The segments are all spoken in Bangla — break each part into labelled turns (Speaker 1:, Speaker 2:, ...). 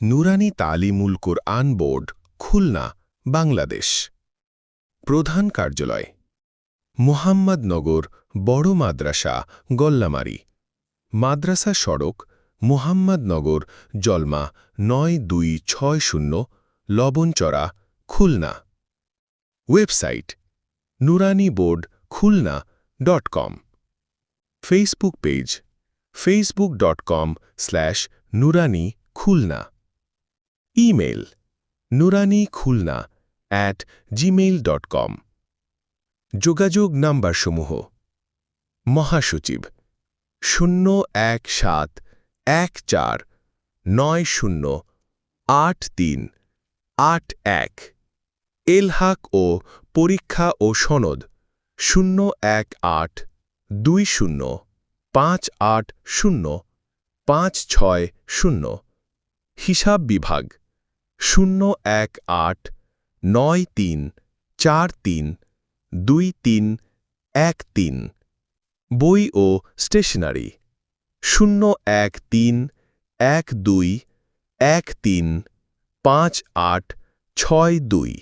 Speaker 1: নুরানি তালিমুল কোরআন বোর্ড, খুলনা, বাংলাদেশ। প্রধান কার্যালয়, মোহাম্মদনগর, বড় মাদ্রাসা, গল্লামারি। মাদ্রাসা সড়ক, মোহাম্মদনগর, জলমা, নয় দুই ছয় শূন্য Labanchara Khulna. Website, Noorani board, Khulna, dot com. Facebook page Facebook dot com slash Noorani Khulna. Email Noorani Khulna at Gmail dot com যোগাযোগ নাম্বারসমূহ মহাসচিব শূন্য এক সাত এক চার নয় শূন্য আট তিন আট এক। এলহাক ও পরীক্ষা ও সনদ শূন্য এক আট দুই শূন্য পাঁচ আট শূন্য পাঁচ ছয় শূন্য। হিসাব বিভাগ শূন্য এক আট নয় তিন চার তিন দুই তিন এক তিন। বই ও স্টেশনারি শূন্য এক তিন এক দুই এক তিন পাঁচ আট ছয় দুই।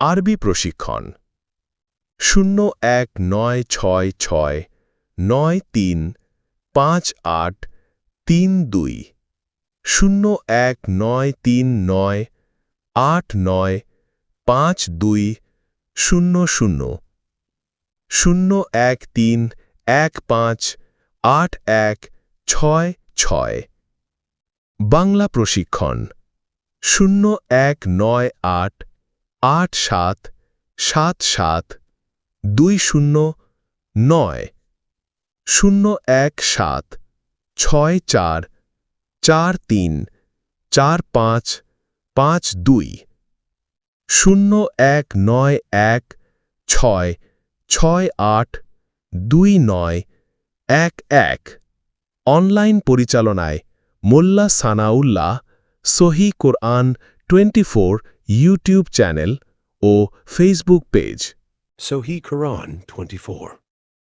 Speaker 1: আরবি প্রশিক্ষণ শূন্য এক নয় ছয় ছয় নয় তিন পাঁচ আট তিন দুই। শূন্য এক নয় তিন নয় আট নয় পাঁচ দুই শূন্য শূন্য। শূন্য এক তিন এক পাঁচ আট এক ছয় ছয়। বাংলা প্রশিক্ষণ শূন্য এক নয় আট আট সাত সাত সাত দুই শূন্য নয়। শূন্য এক সাত ছয় চার চার তিন, চার পাঁচ পাঁচ দুই, শূন্য এক নয় এক ছয় ছয় আট দুই নয় এক এক অনলাইন পরিচালনায় Molla Sanaullah, Sohi Quran twenty YouTube channel ও ফেসবুক পেজ
Speaker 2: Sohi Quran 24.